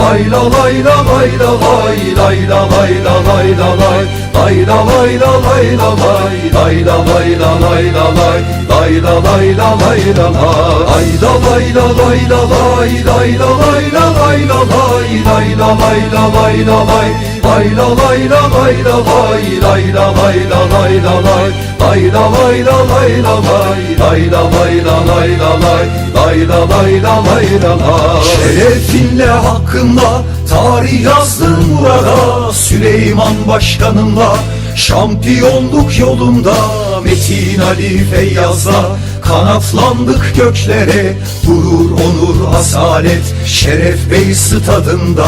lay la lay la lay la lay lay la lay la lay la lay lay la lay la lay la lay lay la lay la lay la lay lay la lay la lay la lay ay la lay la lay la lay lay la lay la lay la lay lay la lay la lay la lay lay la lay la lay la lay lay la lay la lay la lay lay la lay la lay la lay lay la lay la lay la lay lay la lay la lay la lay Şerefinle hakkınla tarih yazdım burada. Süleyman Başkanımla şampiyonluk yolunda. Metin Ali Feyyaz'la Kanatlandık göklere. Gurur, onur, asalet Şeref Bey stadında.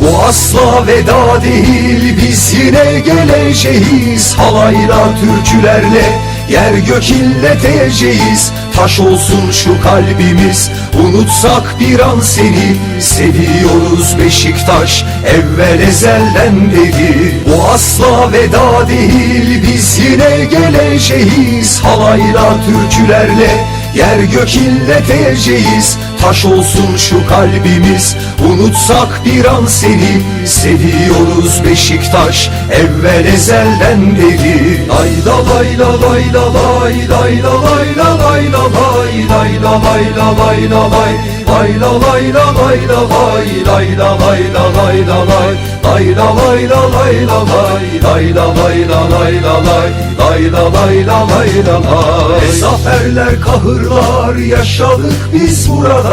Bu asla veda değil Biz yine geleceğiz. Halayla, türkülerle Yer gök illeteceğiz Taş olsun şu kalbimiz. Unutsak bir an seni Seviyoruz Beşiktaş. Evvel ezelden beri Bu asla veda değil Biz yine geleceğiz. Halayla türkülerle Yer gök illeteceğiz taş olsun şu kalbimiz Unutsak bir an seni Seviyoruz Beşiktaş evvel ezelden beri Layla layla layla lay layla layla layla lay layla layla layla lay Layla layla layla lay layla layla layla lay Layla layla layla lay layla layla layla lay Layla layla layla lay Zaferler kahırlar yaşadık biz burada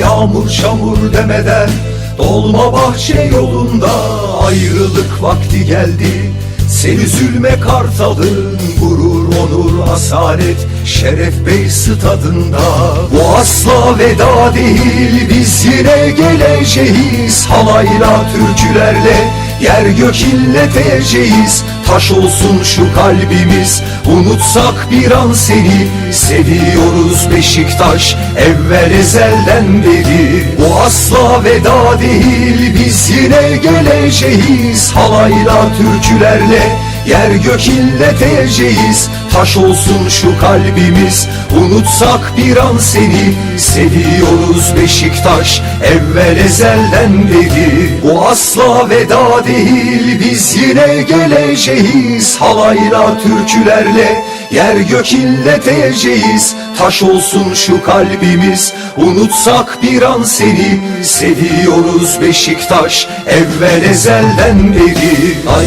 Yağmur çamur demeden Dolma bahçe yolunda ayrılık vakti geldi. Sen üzülme kartalın gurur onur asalet Şeref Bey stadında. Bu asla veda değil biz yine geleceğiz Halayla türkülerle yer gök illeteceğiz Taş olsun şu kalbimiz. Unutsak bir an seni Seviyoruz Beşiktaş. Evvel ezelden beri Bu asla veda değil Biz yine geleceğiz. Halayla türkülerle Yer gök illeteceğiz Taş olsun şu kalbimiz. Unutsak bir an seni. Seviyoruz Beşiktaş. Evvel ezelden beri. Bu asla veda değil. Biz yine geleceğiz. Halayla türkülerle. Yer gök illeteceğiz Taş olsun şu kalbimiz. Unutsak bir an seni. Seviyoruz Beşiktaş. Evvel ezelden beri. Lay